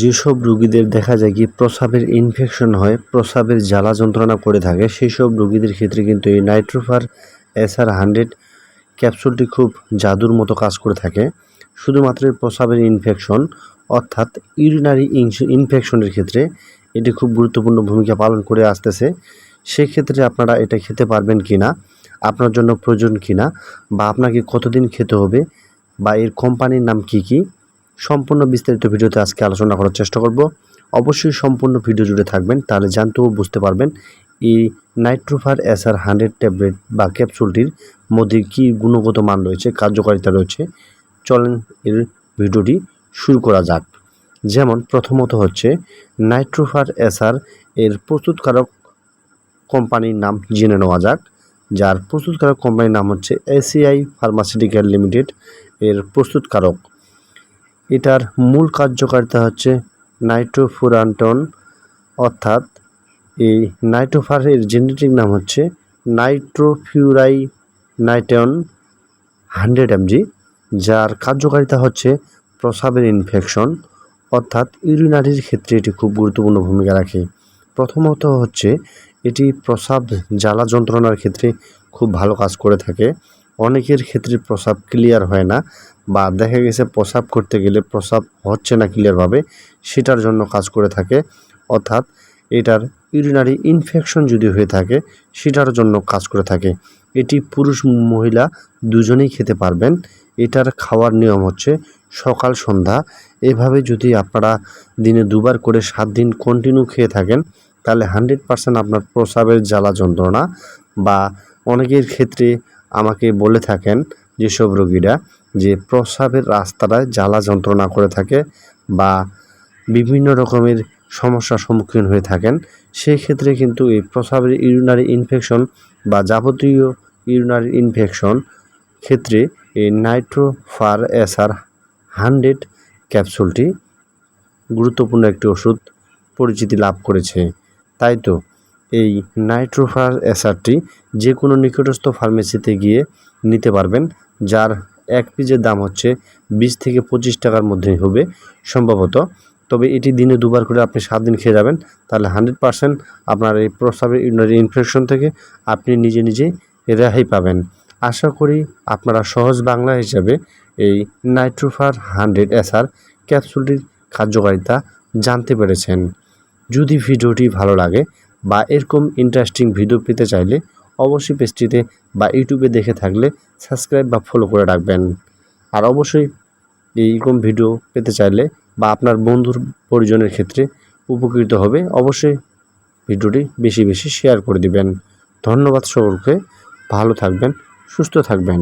যেসব রুগীদের দেখা যায় কি প্রস্রাবের ইনফেকশন হয়, প্রস্রাবের জ্বালা যন্ত্রণা করে থাকে সেই সব রুগীদের ক্ষেত্রে কিন্তু এই নাইট্রোফার এসআর হান্ড্রেড ক্যাপসুলটি খুব জাদুর মতো কাজ করে থাকে। শুধুমাত্র এই প্রস্রাবের ইনফেকশন অর্থাৎ ইউরিনারি ইনফেকশনের ক্ষেত্রে এটি খুব গুরুত্বপূর্ণ ভূমিকা পালন করে আসতেছে। সেক্ষেত্রে আপনারা এটা খেতে পারবেন কি না আপনার জন্য প্রয়োজন কি না বা আপনাকে কতদিন খেতে হবে, বা এর কোম্পানির নাম কি কি সম্পূর্ণ বিস্তারিত ভিডিওতে আজকে আলোচনা করার চেষ্টা করব। অবশ্যই সম্পূর্ণ ভিডিও জুড়ে থাকবেন, তাহলে জানতেও বুঝতে পারবেন এই নাইট্রোফার এসআর হান্ড্রেড ট্যাবলেট বা ক্যাপসুলটির মধ্যে কী গুণগত মান রয়েছে, কার্যকারিতা রয়েছে। চলেন এর ভিডিওটি শুরু করা যাক। যেমন প্রথমত হচ্ছে নাইট্রোফার এসআর এর প্রস্তুতকারক কোম্পানির নাম জেনে নেওয়া যাক, যার প্রস্তুতকারক কোম্পানির নাম হচ্ছে এসিআই ফার্মাসিউটিক্যাল লিমিটেড এর প্রস্তুতকারক। এটার মূল কার্যকারিতা হচ্ছে নাইট্রোফুরান্টন, অর্থাৎ এই নাইট্রোফারের জেনেটিক নাম হচ্ছে নাইট্রোফিউরাই নাইটন হান্ড্রেড এমজি, যার কার্যকারিতা হচ্ছে প্রসাবের ইনফেকশন, অর্থাৎ ইউরিনারির ক্ষেত্রে এটি খুব গুরুত্বপূর্ণ ভূমিকা রাখে। প্রথমত হচ্ছে এটি প্রসাব জ্বালা যন্ত্রণার ক্ষেত্রে খুব ভালো কাজ করে থাকে। অনেকের ক্ষেত্রে প্রসাব ক্লিয়ার হয় না বা দেখা গেছে প্রসাব করতে গেলে প্রসাব হচ্ছে না ক্লিয়ারভাবে সেটার জন্য কাজ করে থাকে। অর্থাৎ এটার ইউরিনারি ইনফেকশন যদি হয়ে থাকে, সেটার জন্য কাজ করে থাকে। এটি পুরুষ মহিলা দুজনেই খেতে পারবেন। এটার খাওয়ার নিয়ম হচ্ছে সকাল, সন্ধ্যা। এভাবে যদি আপনারা দিনে দুবার করে সাত দিন কন্টিনিউ খেয়ে থাকেন, তাহলে হান্ড্রেড পারসেন্ট আপনার প্রসাবের জ্বালা যন্ত্রণা বা অনেকের ক্ষেত্রে আমাকে বলে থাকেন যেসব রোগীরা যে প্রস্রাবের রাস্তাটায় জ্বালা যন্ত্রণা করে থাকে বা বিভিন্ন রকমের সমস্যার সম্মুখীন হয়ে থাকেন সেই ক্ষেত্রে কিন্তু এই প্রস্রাবের ইউরিনারি ইনফেকশন বা যাবতীয় ইউরিনারি ইনফেকশন ক্ষেত্রে এই নাইট্রোফার এসআর হান্ড্রেড ক্যাপসুলটি গুরুত্বপূর্ণ একটি ওষুধ পরিচিতি লাভ করেছে। তাই তো? এই নাইট্রোফার এসআরটি যে কোনো নিকটস্থ ফার্মেসিতে গিয়ে নিতে পারবেন, যার এক পিসের দাম হচ্ছে বিশ থেকে পঁচিশ টাকার মধ্যেই হবে সম্ভবত। তবে এটি দিনে দুবার করে আপনি সাত দিন খেয়ে যাবেন, তাহলে হান্ড্রেড পারসেন্ট আপনার এই প্রস্রাবের ইউনারি ইনফেকশন থেকে আপনি নিজে নিজে রেহাই পাবেন। আশা করি আপনারা সহজ বাংলা হিসাবে এই নাইট্রোফার হান্ড্রেড এসআর ক্যাপসুলটির কার্যকারিতা জানতে পেরেছেন। যদি ভিডিওটি ভালো লাগে বা এরকম ইন্টারেস্টিং ভিডিও পেতে চাইলে অবশ্যই পেজটিতে বা ইউটিউবে দেখে থাকলে সাবস্ক্রাইব বা ফলো করে রাখবেন। আর অবশ্যই এইরকম ভিডিও পেতে চাইলে বা আপনার বন্ধুর পরিজনের ক্ষেত্রে উপকৃত হবে, অবশ্যই ভিডিওটি বেশি বেশি শেয়ার করে দিবেন। ধন্যবাদ সকলকে, ভালো থাকবেন, সুস্থ থাকবেন।